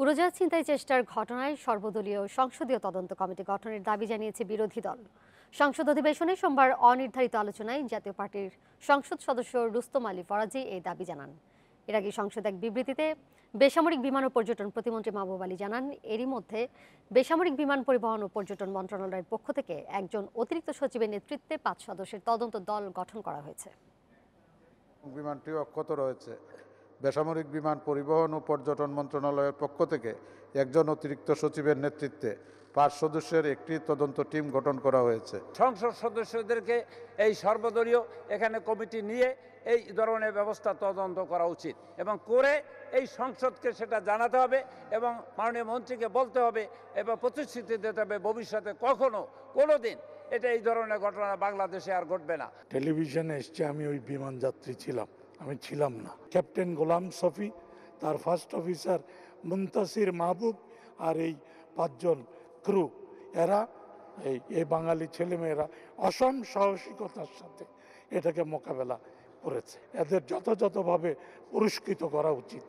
উড়োজাহাজ ছিনতাই চেষ্টার ঘটনায় সর্বদলীয় সংসদীয় তদন্ত কমিটি গঠনের দাবি জানিয়েছে বিরোধী দল। সংসদ অধিবেশনে সোমবার অনির্ধারিত আলোচনায় জাতীয় পার্টির সংসদ সদস্য রুস্তম আলী ফরাজি এই দাবি জানান। এর আগে সংসদ এক বিবৃতিতে বেসামরিক বিমান ও পর্যটন প্রতিমন্ত্রী মাহবুব আলী জানান, এরই মধ্যে বেসামরিক বিমান পরিবহন ও পর্যটন মন্ত্রণালয়ের পক্ষ থেকে একজন অতিরিক্ত সচিবের নেতৃত্বে পাঁচ সদস্যের তদন্ত দল গঠন করা হয়েছে। বিমানটি অক্ষত রয়েছে। বেসামরিক বিমান পরিবহন ও পর্যটন মন্ত্রণালয়ের পক্ষ থেকে একজন অতিরিক্ত সচিবের নেতৃত্বে পাঁচ সদস্যের একটি তদন্ত টিম গঠন করা হয়েছে। সংসদ সদস্যদেরকে এই সর্বদলীয় এখানে কমিটি নিয়ে এই ধরনের ব্যবস্থা তদন্ত করা উচিত এবং করে এই সংসদকে সেটা জানাতে হবে এবং মাননীয় মন্ত্রীকে বলতে হবে এবং প্রতিশ্রুতি দিতে হবে ভবিষ্যতে কখনো কোনো দিন এটা এই ধরনের ঘটনা বাংলাদেশে আর ঘটবে না। টেলিভিশনে এসছে আমি ওই বিমান যাত্রী ছিলাম। আমি ছিলাম না। ক্যাপ্টেন গোলাম সফি, তার ফার্স্ট অফিসার মুন্তাসির মাহবুব আর এই পাঁচজন ক্রু এরা এই এই বাঙালি ছেলেমেয়েরা অসম সাহসিকতার সাথে এটাকে মোকাবেলা করেছে। এদের যথাযথভাবে পুরস্কৃত করা উচিত।